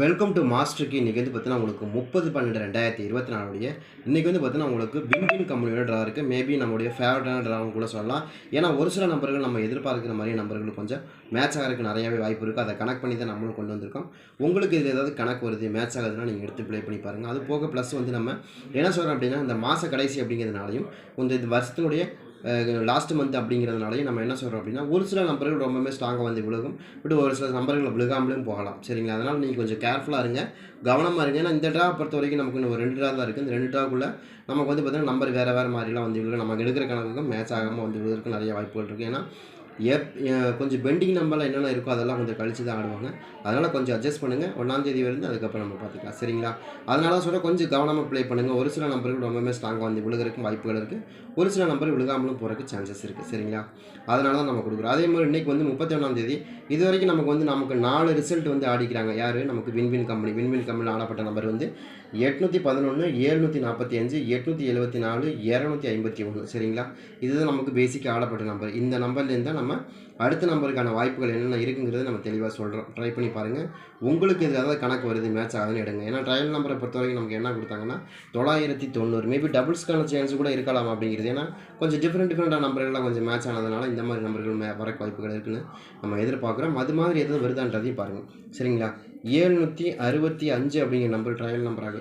Welcome to மாஸ்டருக்கு இன்றைக்கி வந்து பார்த்தீங்கன்னா உங்களுக்கு முப்பது பன்னெண்டு ரெண்டாயிரத்தி இருபத்தி நாலுடைய இன்றைக்கி வந்து பார்த்தீங்கன்னா உங்களுக்கு வின்வின் கம்பெனியோட ட்ரா இருக்குது மேபி நம்மளுடைய ஃபேவரட்டான ட்ராவும் கூட சொல்லலாம். ஏன்னா ஒரு சில நம்பர்கள் நம்ம எதிர்பார்க்குற மாதிரி நம்பர்கள் கொஞ்சம் மேட்ச் ஆகிறதுக்கு நிறையாவே வாய்ப்பு இருக்குது அதை கனெக்ட் பண்ணி தான் நம்மளும் கொண்டு வந்திருக்கோம். உங்களுக்கு இதில் ஏதாவது கணக்கு வருது மேட்ச் ஆகுதுன்னா நீங்கள் எடுத்து ப்ளே பண்ணி பாருங்கள் அது போக ப்ளஸ் வந்து நம்ம என்ன சொல்கிறோம் அப்படின்னா இந்த மாத கடைசி அப்படிங்கிறதுனாலையும் இந்த வருஷத்தினுடைய லாஸ்ட் மந்த் அப்படிங்கிறதுனாலையும் நம்ம என்ன சொல்கிறோம் அப்படின்னா ஒரு சில நம்பர்கள் ரொம்பவே ஸ்ட்ராங்காக வந்து விழுகும் பட் ஒரு சில நம்பர்கள் விழுகாமலும் போகலாம். சரிங்களா? அதனால் நீங்கள் கொஞ்சம் கேர்ஃபுல்லாக இருங்க. கவனமாக இருங்க. ஏன்னா இந்த ட்ரா பொறுத்த வரைக்கும் நமக்கு இன்னும் ஒரு ரெண்டு ட்ரா தான் இருக்குது இந்த ரெண்டு ட்ராக்குள்ளே நமக்கு வந்து பார்த்திங்கன்னா நம்பர் வேறு வேறு மாதிரிலாம் வந்து விழுகும். நமக்கு எடுக்கிற கணக்குக்கும் மேட்ச் ஆகாமல் வந்து விழுவதற்கு நிறைய வாய்ப்புகள் இருக்குது ஏன்னா எப் கொஞ்சம் பெண்டிங் நம்பர்லாம் என்னென்ன இருக்கோ அதெல்லாம் கொஞ்சம் கழிச்சு தான் ஆடுவாங்க. அதனால் கொஞ்சம் அட்ஜஸ்ட் பண்ணுங்கள் ஒன்றாந்தேதி வரைந்து அதுக்கப்புறம் நம்ம பார்த்துக்கலாம். சரிங்களா? அதனால சொல்ல கொஞ்சம் கவனமாக ப்ளே பண்ணுங்கள் ஒரு சில நம்பர்கள் ரொம்பவே ஸ்ட்ராங்காக வந்து விழுகிறதுக்கும் வாய்ப்புகள் இருக்குது ஒரு சில நம்பர் விழுகாமலும் போகிறதுக்கு சான்சஸ் இருக்குது சரிங்களா? அதனால தான் நம்ம கொடுக்குறோம். அதே மாதிரி இன்றைக்கி வந்து முப்பத்தி ஒன்றாந்தேதி இது வரைக்கும் நமக்கு வந்து நமக்கு நாலு ரிசல்ட் வந்து ஆடிக்கிறாங்க. யார்? நமக்கு வின்வின் கம்பெனி வின்வின் கம்பெனியில் ஆடப்பட்ட நம்பர் வந்து எட்நூற்றி பதினொன்று ஏழ்நூற்றி நாற்பத்தி அஞ்சு எட்நூற்றி எழுபத்தி நாலு இரநூத்தி ஐம்பத்தி ஒன்று சரிங்களா? இதுதான் நமக்கு பேசிக்காக ஆடப்பட்ட நம்பர் இந்த நம்பர்லேருந்து தான் நம்ம அடுத்த நம்பருக்கான வாய்ப்புகள் என்னென்ன இருக்குங்கிறத நம்ம தெளிவாக சொல்கிறோம் ட்ரை பண்ணி பாருங்கள் உங்களுக்கு இது ஏதாவது கணக்கு வருது மேட்ச் ஆகுதுன்னு எடுங்க. ஏன்னா ட்ரையல் நம்பரை பொறுத்த வரைக்கும் நமக்கு என்ன கொடுத்தாங்கன்னா தொள்ளாயிரத்தி தொண்ணூறு. மேபி டபுள்ஸ்க்கான சான்ஸ் கூட இருக்கலாம் அப்படிங்கிறது. ஏன்னா கொஞ்சம் டிஃப்ரெண்ட் டிஃப்ரெண்ட்டான நம்பர்கள்லாம் கொஞ்சம் மேட்ச் ஆனதுனால இந்த மாதிரி நம்பர்கள் மே வர வாய்ப்புகள் இருக்குன்னு நம்ம எதிர்பார்க்குறோம். அது மாதிரி எதுவும் வருதான்றதையும் பாருங்கள் சரிங்களா? ஏழ்நூற்றி அறுபத்தி அஞ்சு அப்படிங்கிற நம்பர் ட்ரையல் நம்பராக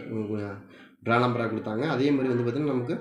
ட்ரா நம்பராக கொடுத்தாங்க. அதே மாதிரி வந்து பார்த்திங்கன்னா நமக்கு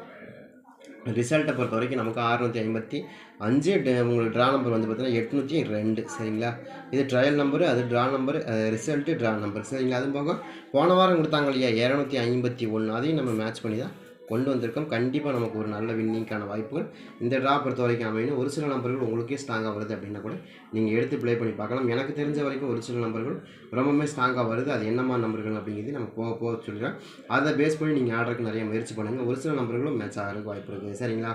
ரிசல்ட்டை பொறுத்த வரைக்கும் நமக்கு அறுநூற்றி ஐம்பத்தி அஞ்சு ட- உங்களுக்கு ட்ரா நம்பர் வந்து பார்த்தீங்கன்னா எட்நூற்றி ரெண்டு சரிங்களா? இது ட்ரையல் நம்பரு அது draw number result draw number சரிங்களா? அது போக போன வாரம் கொடுத்தாங்க இல்லையா? இரநூத்தி ஐம்பத்தி ஒன்று அதையும் நம்ம மேட்ச் பண்ணி தான் கொண்டு வந்திருக்கோம். கண்டிப்பாக நமக்கு ஒரு நல்ல வின்னிங்க்கான வாய்ப்புகள் இந்த ட்ரா பொறுத்த வரைக்கும் அமையணும். ஒரு சில நம்பர்கள் உங்களுக்கே ஸ்ட்ராங்காக வருது அப்படின்னா கூட நீங்கள் எடுத்து ப்ளே பண்ணி பார்க்கலாம். எனக்கு தெரிஞ்ச வரைக்கும் ஒரு சில நம்பர்கள் ரொம்பவுமே ஸ்ட்ராங்காக வருது. அது என்னமா நம்பர்கள் அப்படிங்கிறது நம்ம போக போக சொல்கிறேன் அதை பேஸ் பண்ணி நீங்கள் ஆர்டருக்கு நிறைய முயற்சி பண்ணுங்கள் ஒரு சில நம்பர்களும் மேட்ச் ஆகிறதுக்கு வாய்ப்பு இருக்குது. சரிங்களா?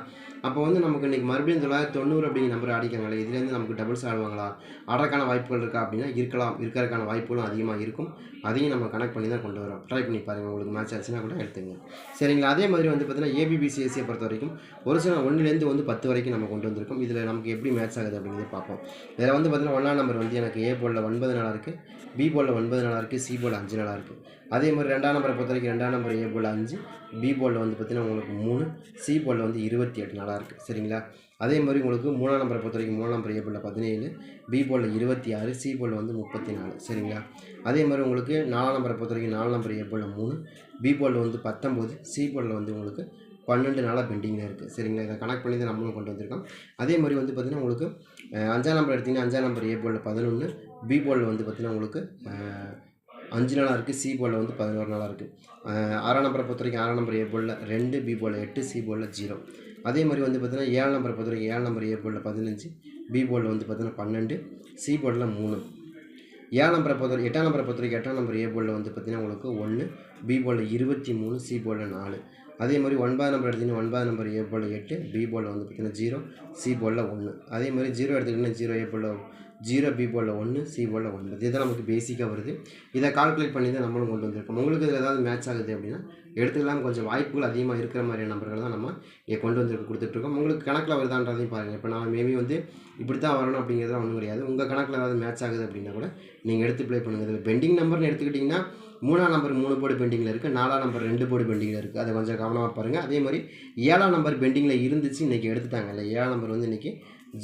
அப்போ வந்து நமக்கு இன்றைக்கி மறுபடியும் தொள்ளாயிரத்தி தொண்ணூறு அப்படிங்கிற நம்பர் அடிக்கிறாங்களே இதுலேருந்து நமக்கு டபுள்ஸ் ஆடுவாங்களா? ஆடுறதுக்கான வாய்ப்புகள் இருக்கா அப்படின்னா இருக்கலாம். இருக்கிறதுக்கான வாய்ப்புகளும் அதிகமாக இருக்கும். அதையும் நம்ம கனெக்ட் பண்ணி தான் கொண்டு வரோம். ட்ரை பண்ணி பாருங்கள் உங்களுக்கு மேட்ச் ஆச்சுன்னா கூட எடுத்துங்க. சரிங்களா? அதே மாதிரி வந்து பார்த்தீங்கன்னா ஏபிபிசிஎஸ்சியை பொறுத்த வரைக்கும் ஒரு சில ஒன்றுலேருந்து வந்து பத்து வரைக்கும் நம்ம கொண்டு வந்திருக்கோம். இதில் நமக்கு எப்படி மேட்ச் ஆகுது அப்படிங்கிறத பார்ப்போம். இதில் வந்து பார்த்தீங்கன்னா ஒன்றாம் நம்பர் வந்து எனக்கு ஏ போலில் ஒன்பது நாளாக இருக்குது பி போலில் ஒன்பது நாளாக இருக்குது சி போலில் அஞ்சு நாளாக இருக்குது அதே மாதிரி ரெண்டாம் நம்பரை பொறுத்த வரைக்கும் ரெண்டாம் நம்பர் ஏ போலில் அஞ்சு பி போலில் வந்து பார்த்தீங்கன்னா உங்களுக்கு மூணு சி போலில் வந்து இருபத்தி எட்டு நாளாக இருக்குது சரிங்களா? அதே மாதிரி உங்களுக்கு மூணாம் நம்பரை பொறுத்த வரைக்கும் மூணாம் நம்பர் ஏ போலில் பதினேழு பி போலில் இருபத்தி ஆறு சி போலில் வந்து முப்பத்தி நாலு சரிங்களா? அதே மாதிரி உங்களுக்கு நாலாம் நம்பரை பொறுத்த வரைக்கும் நாலு நம்பர் ஏ போலில் மூணு பி போலில் வந்து பத்தொம்போது சி போலில் வந்து உங்களுக்கு பன்னெண்டு நாளாக பெண்டிங்கில் இருக்குது சரிங்களா? இதை கனெக்ட் பண்ணி தான் நம்மளும் கொண்டு வந்திருக்கோம். அதே மாதிரி வந்து பார்த்திங்கன்னா உங்களுக்கு அஞ்சாம் நம்பர் எடுத்திங்கன்னா அஞ்சாம் நம்பர் ஏ போலில் பதினொன்று பி போலில் வந்து பார்த்திங்கன்னா உங்களுக்கு அஞ்சு நாளாக இருக்குது சி போலில் வந்து பதினோரு நாளாக இருக்குது ஆறாம் நம்பரை பொறுத்த வரைக்கும் ஆறாம் நம்பர் ஏ போலில் ரெண்டு பி போலில் எட்டு சி போலில் ஜீரோ. அதே மாதிரி வந்து பார்த்திங்கன்னா ஏழு நம்பரை பொறுத்த ஏழு நம்பர் ஏ போர்டில் பதினஞ்சு பி போர்டில் வந்து பார்த்திங்கன்னா பன்னெண்டு சி போர்டில் மூணு ஏழு நம்பரை பொறுத்த எட்டாம் நம்பரை பொறுத்த வரைக்கும் எட்டாம் நம்பர் ஏ போர்டில் வந்து பார்த்திங்கன்னா உங்களுக்கு ஒன்று பி போர்டில் இருபத்தி மூணு சி போர்டில் நாலு அதே மாதிரி ஒன்பது நம்பர் எடுத்திங்கன்னா ஒன்பது நம்பர் ஏ போர்டில் எட்டு பி போர்டில் வந்து பார்த்திங்கன்னா ஜீரோ சி போர்டில் ஒன்று அதே மாதிரி ஜீரோ எடுத்துக்கிட்டிங்கன்னா ஜீரோ ஏ போர்டில் ஜீரோ பி போர்டில் ஒன்று சி போர்டில் ஒன்பது இதுதான் நமக்கு பேசிக்காக வருது இதை கால்குலேட் பண்ணி தான் நம்மளும் கொண்டு வந்திருக்கோம் உங்களுக்கு இதில் ஏதாவது மேட்ச் ஆகுது அப்படின்னா எடுத்துக்கலாம் கொஞ்சம் வாய்ப்புகள் அதிகமாக இருக்கிற மாதிரியான நம்பர்கள் தான் நம்ம இங்கே கொண்டு வந்து கொடுத்துட்ருக்கோம். உங்களுக்கு கணக்கில் வருதான்றதையும் பாருங்கள் இப்போ நான் மேபி வந்து இப்படி தான் வரணும் அப்படிங்கிறதுலாம் ஒன்றும் கிடையாது. உங்கள் கணக்கில் ஏதாவது மேட்ச் ஆகுது அப்படின்னா கூட நீங்கள் எடுத்து ப்ளே பண்ணுங்கள் இதில் பெண்டிங் நம்பர்னு எடுத்துக்கிட்டிங்கன்னா மூணாம் நம்பர் மூணு போர்டு பெண்டிங்கில் இருக்குது நாலாம் நம்பர் ரெண்டு போர்டு பெண்டிங்கில் இருக்குது அதை கொஞ்சம் கவனமாக பாருங்கள் அதே மாதிரி ஏழாம் நம்பர் பெண்டிங்கில் இருந்துச்சு இன்றைக்கி எடுத்துட்டாங்க இல்லை ஏழாம் நம்பர் வந்து இன்றைக்கி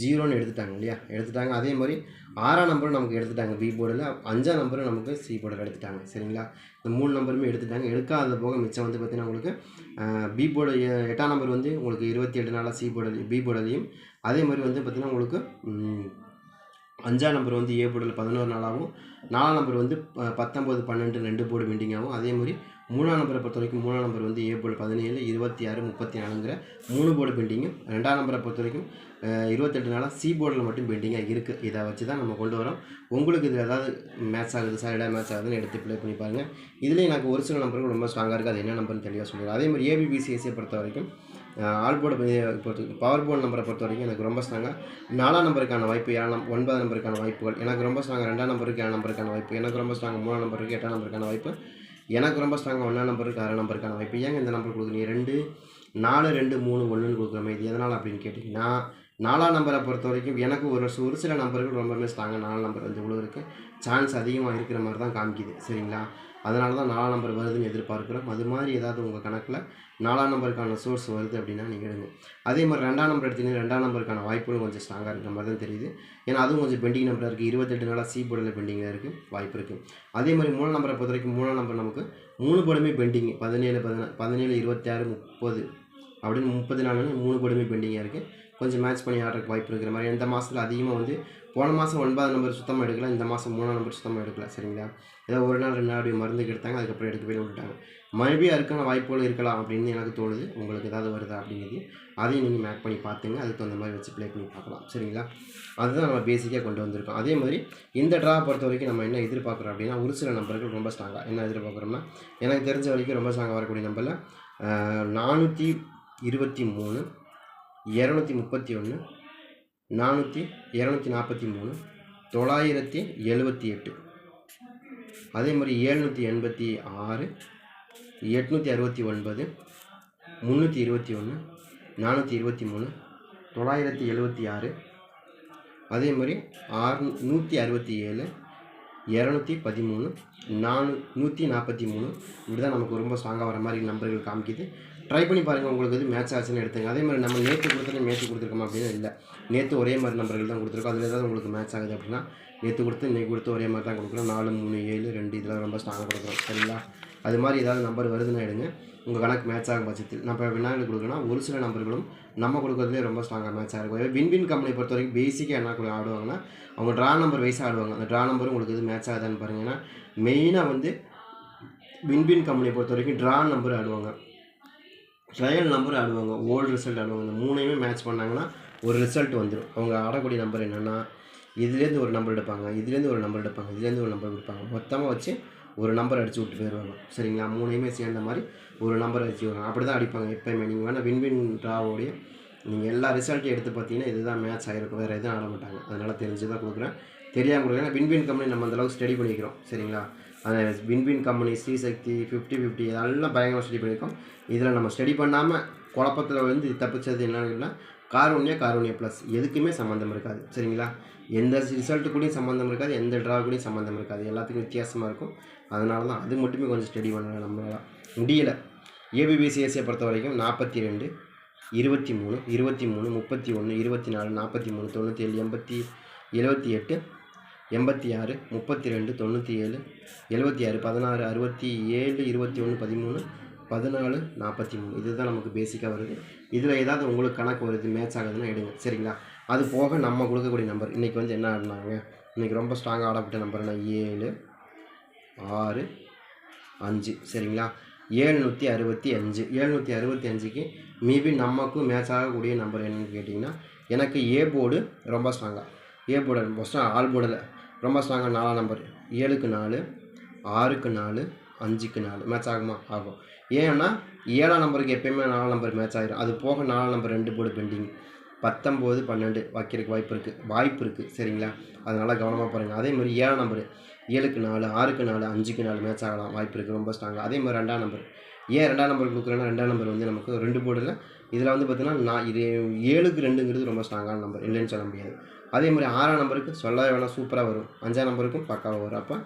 ஜீரோன்னு எடுத்துட்டாங்க இல்லையா? எடுத்துட்டாங்க. அதே மாதிரி ஆறாம் நம்பரும் நமக்கு எடுத்துட்டாங்க பி போர்டில் அஞ்சாம் நம்பரும் நமக்கு சி போர்டில் எடுத்துட்டாங்க. சரிங்களா? இந்த மூணு நம்பருமே எடுத்துட்டாங்க. எடுக்காத போக மிச்சம் வந்து பார்த்திங்கன்னா உங்களுக்கு பி போர்டு எட்டாம் நம்பர் வந்து உங்களுக்கு இருபத்தி எட்டு நாளாக சி போர்டில் பி போர்டிலையும் அதே மாதிரி வந்து பார்த்திங்கன்னா உங்களுக்கு அஞ்சாம் நம்பர் வந்து ஏ போர்டில் பதினோரு நாளாகவும் நாலாம் நம்பர் வந்து ப- பன்னெண்டு ரெண்டு போர்டு பெண்டிங்காகவும் அதே மாதிரி மூணாம் நம்பரை பொறுத்த வரைக்கும் மூணாம் நம்பர் வந்து ஏ போர்டு பதினேழு இருபத்தி ஆறு முப்பத்தி நாலுங்கிற மூணு போர்டு பெண்டிங்கு ரெண்டாம் நம்பரை பொறுத்த வரைக்கும் இருபத்தெட்டு நாளாக சி போர்டில் மட்டும் பெண்டிங்காக இருக்குது இதை வச்சு தான் நம்ம கொண்டு வரோம். உங்களுக்கு இதில் ஏதாவது மேட்ச் ஆகுது சாரிடாக மேட்ச் ஆகுதுன்னு எடுத்து ப்ளே பண்ணி பாருங்கள் இதுலேயும் எனக்கு ஒரு சில நம்பர்கள் ரொம்ப ஸ்ட்ராங்காக இருக்குது அது என்ன நம்பர்னு தெளிவாக சொல்லிடுறேன். அதே மாதிரி ஏபிபிசிஎஸ்சியை பொறுத்த வரைக்கும் ஆல் போர்டு பொறுத்த பவர் போர்டு நம்பரை பொறுத்த வரைக்கும் எனக்கு ரொம்ப ஸ்ட்ராங்காக நாலாம் நம்பருக்கான வாய்ப்பு ஏழாம் ஒன்பதாம் நம்பருக்கான வாய்ப்புகள். எனக்கு ரொம்ப ஸ்ட்ராங்காக ரெண்டாம் நம்பருக்கு ஏழாம் நம்பருக்கான வாய்ப்பு. எனக்கு ரொம்ப ஸ்ட்ராங்காக மூணாம் நம்பருக்கு எட்டாம் நம்பருக்கான வாய்ப்பு. எனக்கு ரொம்ப ஸ்ட்ராங்காக ஒன்றாம் நம்பருக்கு ஆறாம் நம்பருக்கான வாய்ப்பு ஏங்க இந்த நம்பர் கொடுக்குறீங்க? ரெண்டு நாலு ரெண்டு மூணு ஒன்றுன்னு கொடுக்குறோமே இது எதனால் அப்படின்னு கேட்டிங்கன்னா நாலாம் நம்பரை பொறுத்த வரைக்கும் எனக்கு ஒரு ஒரு சில நம்பர்கள் ரொம்பவுமே ஸ்ட்ராங்காக நாலாம் நம்பர் வந்து விழுவதற்கு சான்ஸ் அதிகமாக இருக்கிற மாதிரி தான் காமிக்குது. சரிங்களா? அதனால தான் நாலாம் நம்பர் வருதுன்னு எதிர்பார்க்குறோம். அது மாதிரி ஏதாவது உங்கள் கணக்கில் நாலாம் நம்பருக்கான சோர்ஸ் வருது அப்படின்னா நீங்கள் எடுங்க. அதே மாதிரி ரெண்டாம் நம்பர் எடுத்தீங்கன்னா ரெண்டாம் நம்பருக்கான வாய்ப்புகளும் கொஞ்சம் ஸ்ட்ராங்காக இருக்கிற மாதிரி தான் தெரியுது. ஏன்னா அதுவும் கொஞ்சம் பெண்டிங் நம்பராக இருக்குது இருபத்தெட்டு நாளாக சி போர்டில் பெண்டிங்காக இருக்குது வாய்ப்பு இருக்குது அதே மாதிரி மூணாம் நம்பரை பொறுத்த வரைக்கும் மூணாம் நம்பர் நமக்கு மூணு போர்டுமே பெண்டிங். பதினேழு பதினா பதினேழு இருபத்தாறு முப்பது அப்படின்னு முப்பது நாள் மூணு போர்டுமே பெண்டிங்காக இருக்குது கொஞ்சம் மேட்ச் பண்ணி ஆடுறதுக்கு வாய்ப்பு இருக்கிற மாதிரி. இந்த மாதத்தில் அதிகமாக வந்து போன மாதம் ஒன்பது நம்பர் சுத்தமாக எடுக்கல இந்த மாதம் மூணாம் நம்பர் சுத்தமாக எடுக்கல சரிங்களா? ஏதோ ஒரு நாள் ரெண்டு நாள் அப்படி மருந்துக்கு எடுத்தாங்க அதுக்கப்புறம் எடுக்கவே விட்டுட்டாங்க மறுபடியும் அதுக்கான வாய்ப்புகள் இருக்கலாம் அப்படின்னு எனக்கு தோணுது. உங்களுக்கு ஏதாவது வருதா அப்படிங்கிறது அதையும் நீங்கள் மேக் பண்ணி பார்த்துங்க. அதுக்கு தகுந்த மாதிரி வச்சு ப்ளே பண்ணி பார்க்கலாம் சரிங்களா? அதுதான் நம்ம பேசிக்காக கொண்டு வந்திருக்கோம். அதே மாதிரி இந்த ட்ரா பொறுத்த வரைக்கும் நம்ம என்ன எதிர்பார்க்குறோம் அப்படின்னா ஒரு சில நம்பர்கள் ரொம்ப ஸ்ட்ராங்காக என்ன எதிர்பார்க்குறோம்னா எனக்கு தெரிஞ்ச வரைக்கும் ரொம்ப ஸ்ட்ராங்காக வரக்கூடிய நம்பரில் நானூற்றி இருபத்தி மூணு இரநூத்தி முப்பத்தி ஒன்று நானூற்றி இரநூத்தி நாற்பத்தி மூணு தொள்ளாயிரத்தி எழுபத்தி எட்டு. அதே மாதிரி ஏழ்நூற்றி எண்பத்தி ஆறு எட்நூற்றி அறுபத்தி ஒன்பது முந்நூற்றி இருபத்தி ஒன்று நானூற்றி இருபத்தி மூணு தொள்ளாயிரத்தி எழுபத்தி ஆறு. அதே மாதிரி ஆறு நூற்றி அறுபத்தி ஏழு இரநூத்தி பதிமூணு நானூ நூற்றி நாற்பத்தி மூணு. இப்படி தான் நமக்கு ரொம்ப ஸ்ட்ராங்காக வர மாதிரி நம்பர்கள் காமிக்குது. ட்ரை பண்ணி பாருங்கள் உங்களுக்கு இது மேட்ச் ஆச்சுன்னு எடுத்துங்க. அதே மாதிரி நம்ம நேற்று கொடுத்தது நேற்று கொடுத்துருக்கோம் அப்படின்னு இல்லை. நேற்று ஒரே மாதிரி நம்பர்கள் தான் கொடுத்துருக்கோம். அதில் ஏதாவது உங்களுக்கு மேட்ச் ஆகுது அப்படின்னா நேற்று கொடுத்து இன்றைக்கி கொடுத்து ஒரே மாதிரி தான் கொடுக்குறோம் நாலு மூணு ஏழு ரெண்டு இதெல்லாம் ரொம்ப ஸ்ட்ராங்காக கொடுக்குறோம் சரிங்களா? அது மாதிரி ஏதாவது நம்பர் வருதுன்னு எடுங்க. உங்கள் கணக்கு மேட்ச் ஆகும் பட்சத்தில். நம்ம விநாயகர் வினாடி கொடுக்குறோன்னா ஒரு சில நம்பர்களும் நம்ம கொடுக்குறதுலே ரொம்ப ஸ்ட்ராங்காக மேட்ச் ஆகிருக்கும் வின்வின் கம்பெனி பொறுத்த வரைக்கும் பேசிக்காக என்ன கூட ஆடுவாங்கன்னா அவங்க ட்ரா நம்பர் வைஸாக ஆடுவாங்க. அந்த ட்ரா நம்பரும் உங்களுக்கு இது மேட்ச் ஆகுதான்னு பாருங்கன்னா மெயினாக வந்து வின்வின் கம்பெனியை பொறுத்த வரைக்கும் ட்ரா நம்பர் ஆடுவாங்க. ட்ரையல் நம்பர் ஆடுவாங்க. ஓல்டு ரிசல்ட் ஆடுவாங்க. இந்த மூணையுமே மேட்ச் பண்ணாங்கன்னா ஒரு ரிசல்ட் வந்துடும் அவங்க ஆடக்கூடிய நம்பர் என்னென்னா இதுலேருந்து ஒரு நம்பர் எடுப்பாங்க. இதுலேருந்து ஒரு நம்பர் எடுப்பாங்க. இதுலேருந்து ஒரு நம்பர் எடுப்பாங்க மொத்தமாக வச்சு ஒரு நம்பர் அடித்து விட்டு போயிடுவாங்க. சரிங்களா? மூணையுமே சேர்ந்த மாதிரி ஒரு நம்பர் அடிச்சு வருவாங்க அப்படி தான் அடிப்பாங்க எப்போயுமே. நீங்கள் வேணால் வின்வின் ட்ராவோடைய நீங்கள் எல்லா ரிசல்ட்டையும் எடுத்து பார்த்தீங்கன்னா இதுதான் மேட்ச் ஆகிருக்கும் வேறு எதுவும் ஆட மாட்டாங்க. அதனால் தெரிஞ்சு தான் கொடுக்குறேன். தெரியாமல் கொடுக்குறேன் வின் வின் கம்பெனி நம்ம அந்தளவுக்கு ஸ்டடி பண்ணிக்கிறோம். சரிங்களா? அந்த win company Sri Shakti fifty fifty இதெல்லாம் பயங்கரமாக ஸ்டடி பண்ணியிருக்கோம். இதில் நம்ம ஸ்டடி பண்ணாமல் குழப்பத்தில் வந்து தப்பிச்சது என்னன்னா காரூன்யா காரூன்யா ப்ளஸ் எதுக்குமே சம்மந்தம் இருக்காது. சரிங்களா? எந்த ரிசல்ட்டு கூடயும் சம்மந்தம் இருக்காது. எந்த ட்ரா கூடயும் சம்மந்தம் இருக்காது. எல்லாத்துக்கும் வித்தியாசமாக இருக்கும். அதனால தான் அது மட்டுமே கொஞ்சம் ஸ்டடி பண்ணலாம் நம்மளால. முடியலை ஏபிபிசிஎஸ்சியை பொறுத்த வரைக்கும் நாற்பத்தி ரெண்டு இருபத்தி மூணு இருபத்தி மூணு முப்பத்தி ஒன்று இருபத்தி நாலு நாற்பத்தி மூணு தொண்ணூற்றி ஏழு எண்பத்தி எழுபத்தி எட்டு எண்பத்தி ஆறு முப்பத்தி ரெண்டு தொண்ணூற்றி ஏழு எழுபத்தி ஆறு பதினாறு அறுபத்தி ஏழு இருபத்தி ஒன்று பதிமூணு பதினாலு நாற்பத்தி மூணு இதுதான் நமக்கு பேசிக்காக வருது. இதில் ஏதாவது உங்களுக்கு கணக்கு வருது மேட்ச் ஆகுதுன்னா எடுங்க. சரிங்களா? அது போக நம்ம கொடுக்கக்கூடிய நம்பர் இன்றைக்கி வந்து என்ன ஆடினாங்க? இன்றைக்கி ரொம்ப ஸ்ட்ராங்காக ஆடப்பட்ட நம்பர்னா ஏழு ஆறு அஞ்சு. சரிங்களா? ஏழ்நூற்றி அறுபத்தி அஞ்சு. ஏழ்நூற்றி அறுபத்தி அஞ்சுக்கு மேபி நமக்கும் மேட்ச் ஆகக்கூடிய நம்பர் என்னன்னு கேட்டிங்கன்னா எனக்கு ஏ போர்டு ரொம்ப ஸ்ட்ராங்காக ஏ போர்டு மோஸ்ட்டாக ஆல் போர்டில் ரொம்ப ஸ்ட்ராங்காக நாலாம் நம்பர் ஏழுக்கு நாலு ஆறுக்கு நாலு அஞ்சுக்கு நாலு. மேட்ச் ஆகுமா? ஆகும். ஏன்னா ஏழாம் நம்பருக்கு எப்பயுமே நாலாம் நம்பர் மேட்ச் ஆகிடும் அது போக நாலாம் நம்பர் ரெண்டு போர்டு பெண்டிங் பத்தொம்போது பன்னெண்டு வைக்கிறதுக்கு வாய்ப்பு இருக்குது வாய்ப்பு இருக்குது சரிங்களா? அதனால் கவனமாக பாருங்கள் அதே மாதிரி ஏழாம் நம்பர் ஏழுக்கு நாலு ஆறுக்கு நாலு அஞ்சுக்கு நாலு மேட்ச் ஆகலாம். வாய்ப்பு இருக்குது ரொம்ப ஸ்ட்ராங்காக அதே மாதிரி ரெண்டாம் நம்பர். ஏன் ரெண்டாம் நம்பர் கொடுக்குறேன்னா ரெண்டாம் நம்பர் வந்து நமக்கு ரெண்டு போர்டில் இதில் வந்து பார்த்தீங்கன்னா நான் இது ஏழுக்கு ரெண்டுங்கிறது ரொம்ப ஸ்ட்ராங்கான நம்பர். இல்லைன்னு சொல்ல முடியாது. அதே மாதிரி ஆறாம் நம்பருக்கு சொல்லவே வேணாம் சூப்பராக வரும். அஞ்சாம் நம்பருக்கும் பக்காவாக வரும். அப்போ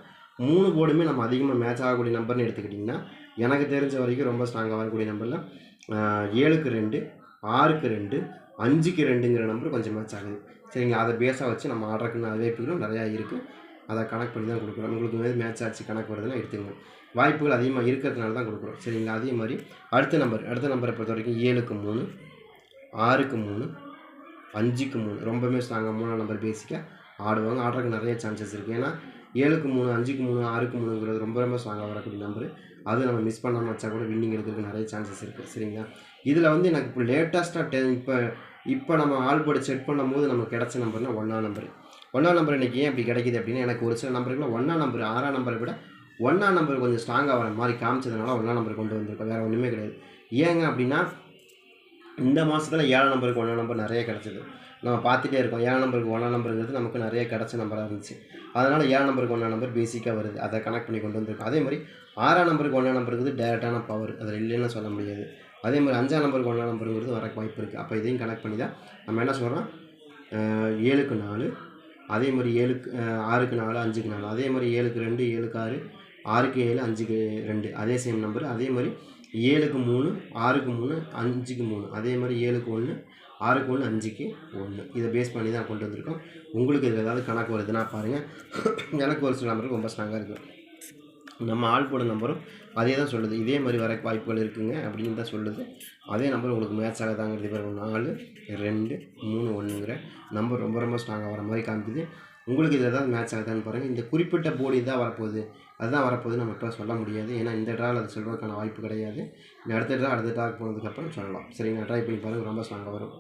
மூணு போர்டுமே நம்ம அதிகமாக மேட்ச் ஆகக்கூடிய நம்பர்னு எடுத்துக்கிட்டிங்கன்னா எனக்கு தெரிஞ்ச வரைக்கும் ரொம்ப ஸ்ட்ராங்காக வரக்கூடிய நம்பரில் ஏழுக்கு ரெண்டு ஆறுக்கு ரெண்டு அஞ்சுக்கு ரெண்டுங்கிற நம்பர் கொஞ்சம் மேட்ச் ஆகுது. சரிங்க அதை பேஸாக வச்சு நம்ம ஆர்டருக்குன்னு வாய்ப்புகளும் நிறையா இருக்குது அதை கணக்கு பண்ணி தான் கொடுக்குறோம். உங்களுக்கு வந்து மேட்ச் ஆச்சு கணக்கு வருதுன்னா எடுத்துங்க வாய்ப்புகள் அதிகமாக இருக்கிறதுனால தான் கொடுக்குறோம். சரிங்களா? அதே மாதிரி அடுத்த நம்பர் அடுத்த நம்பரை பொறுத்த வரைக்கும் ஏழுக்கு மூணு ஆறுக்கு மூணு அஞ்சுக்கு மூணு. ரொம்பவே ஸ்ட்ராங்காக மூணாம் நம்பர் பேசிக்காக ஆடுவாங்க. ஆடுறதுக்கு நிறைய சான்சஸ் இருக்குது ஏன்னா ஏழுக்கு மூணு அஞ்சுக்கு மூணு ஆறுக்கு மூணுங்கிறது ரொம்ப ரொம்ப ஸ்ட்ராங்காக வரக்கூடிய நம்பர் அது நம்ம மிஸ் பண்ணாமல் வச்சா கூட வின்னிங் எடுக்கிறதுக்கு நிறைய சான்சஸ் இருக்குது சரிங்களா? இதில் வந்து எனக்கு இப்போ லேட்டஸ்ட்டாக டெ இப்போ இப்போ நம்ம ஆல் போர்டு பண்ணும் பண்ணும்போது நமக்கு கிடச்ச நம்பர்னா ஒன்றா நம்பர் ஒன்றா நம்பர் இன்றைக்கி ஏன் அப்படி கிடைக்கிது அப்படின்னா எனக்கு ஒரு சில நம்பருக்குள்ள ஒன்றா நம்பர் ஆறாம் நம்பரை விட ஒன்றா நம்பர் கொஞ்சம் ஸ்ட்ராங்காக வர மாதிரி காமிச்சதுனால ஒன்றா நம்பர் கொண்டு வந்திருக்கோம். வேறு ஒன்றுமே கிடையாது. ஏங்க அப்படின்னா இந்த மாதத்தில் ஏழாம் நம்பருக்கு ஒன்றாம் நம்பர் நிறைய கிடச்சிது. நம்ம பார்த்துட்டே இருக்கோம். ஏழாம் நம்பருக்கு ஒன்றாம் நம்பருங்கிறது நமக்கு நிறைய கிடச்ச நம்பராக இருந்துச்சு. அதனால் ஏழாம் நம்பருக்கு ஒன்றாம் நம்பர் பேசிக்காக வருது. அதை கனெக்ட் பண்ணி கொண்டு வந்திருக்கோம். அதே மாதிரி ஆறாம் நம்பருக்கு ஒன்றாம் நம்பருங்கிறது டேரெக்டான பவர் அதில் இல்லைன்னு சொல்ல முடியாது. அதே மாதிரி அஞ்சாம் நம்பருக்கு ஒன்றாம் நம்பருங்கிறது வர வாய்ப்பு இருக்குது அப்போ இதையும் கனெக்ட் பண்ணி தான் நம்ம என்ன சொல்கிறோம் ஏழுக்கு நாலு அதே மாதிரி ஏழுக்கு ஆறுக்கு நாலு அஞ்சுக்கு நாலு. அதே மாதிரி ஏழுக்கு ரெண்டு ஏழுக்கு ஆறு ஆறுக்கு ஏழு அஞ்சுக்கு ரெண்டு. அதே சேம் நம்பர் அதே மாதிரி ஏழுக்கு மூணு ஆறுக்கு மூணு அஞ்சுக்கு மூணு. அதே மாதிரி ஏழுக்கு ஒன்று ஆறுக்கு ஒன்று அஞ்சுக்கு ஒன்று இதை பேஸ் பண்ணி தான் கொண்டு வந்திருக்கோம். உங்களுக்கு இதில் ஏதாவது கணக்கு வருதுன்னா பாருங்கள் எனக்கு ஒரு சில நம்பருக்கு ரொம்ப ஸ்ட்ராங்காக இருக்குது நம்ம ஆள் போட நம்பரும் அதே தான் சொல்லுது. இதே மாதிரி வர வாய்ப்புகள் இருக்குங்க அப்படின்னு தான் சொல்லுது. அதே நம்பர் உங்களுக்கு மேட்ச் ஆகாதாங்கிறது பாருங்கள் நாலு ரெண்டு மூணு ஒன்றுங்கிற நம்பர் ரொம்ப ரொம்ப ஸ்ட்ராங்காக வர மாதிரி காமிக்குது. உங்களுக்கு இதில் ஏதாவது மேட்ச் ஆகுதான்னு பாருங்கள் இந்த குறிப்பிட்ட போர்டு தான் வரப்போகுது. அதுதான் வரப்போகுது நம்ம இப்போ சொல்ல முடியாது. ஏன்னா இந்த ட்ராவில் அது சொல்கிறதுக்கான வாய்ப்பு கிடையாது. இந்த அடுத்த ட்ரா அடுத்த ட்ராக்கு போனதுக்கப்புறம் சொல்லலாம். சரிங்களா? ட்ரை பண்ணி பாருங்கள் ரொம்ப ஸ்ட்ராங்காக வரும்.